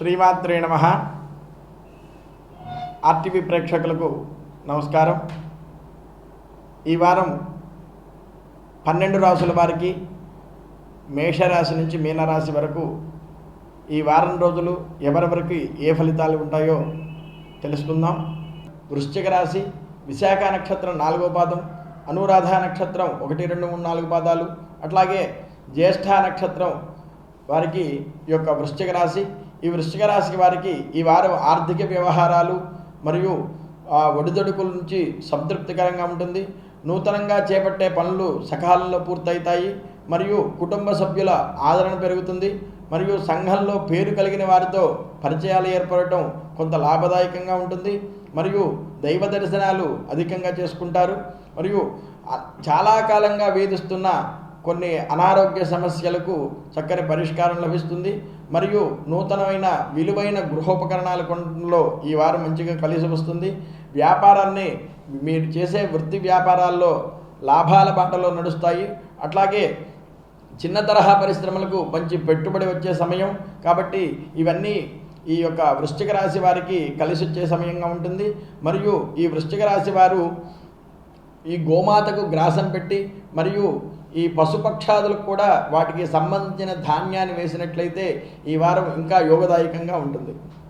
శ్రీమాత్రే నమ. ఆర్టీవీ ప్రేక్షకులకు నమస్కారం. ఈ వారం పన్నెండు రాసుల వారికి మేషరాశి నుంచి మీనరాశి వరకు ఈ వారం రోజులు ఎవరెవరికి ఏ ఫలితాలు ఉంటాయో తెలుసుకుందాం. వృశ్చిక రాశి విశాఖ నక్షత్రం నాలుగో పాదం అనురాధ నక్షత్రం ఒకటి రెండు మూడు నాలుగు పాదాలు అట్లాగే జ్యేష్ఠ నక్షత్రం వారికి ఈ యొక్క వృశ్చిక రాశి. ఈ వృశ్చిక రాశికి వారికి ఈ వారం ఆర్థిక వ్యవహారాలు మరియు ఆ, ఒడిదొడుకుల నుంచి సంతృప్తికరంగా ఉంటుంది. నూతనంగా చేపట్టే పనులు సకాలంలో పూర్తవుతాయి మరియు కుటుంబ సభ్యుల ఆదరణ పెరుగుతుంది. మరియు సంఘంలో పేరు కలిగిన వారితో పరిచయాలు ఏర్పడటం కొంత లాభదాయకంగా ఉంటుంది. మరియు దైవ దర్శనాలు అధికంగా చేసుకుంటారు. మరియు చాలా కాలంగా వేధిస్తున్న కొన్ని అనారోగ్య సమస్యలకు చక్కని పరిష్కారం లభిస్తుంది. మరియు నూతనమైన విలువైన గృహోపకరణాల కొనలో ఈ వారం మంచిగా కలిసి వస్తుంది. వ్యాపారాన్ని మీరు చేసే వృత్తి వ్యాపారాల్లో లాభాల బాటలో నడుస్తాయి. అట్లాగే చిన్న తరహా పరిశ్రమలకు మంచి పెట్టుబడి వచ్చే సమయం. కాబట్టి ఇవన్నీ ఈ యొక్క వృశ్చిక రాశి వారికి కలిసి వచ్చే సమయంగా ఉంటుంది. మరియు ఈ వృశ్చిక రాశి వారు ఈ గోమాతకు గ్రాసం పెట్టి మరియు ఈ పశుపక్షాదులకు కూడా వాటికి సంబంధించిన ధాన్యాన్ని వేసినట్లయితే ఈ వారం ఇంకా యోగదాయకంగా ఉంటుంది.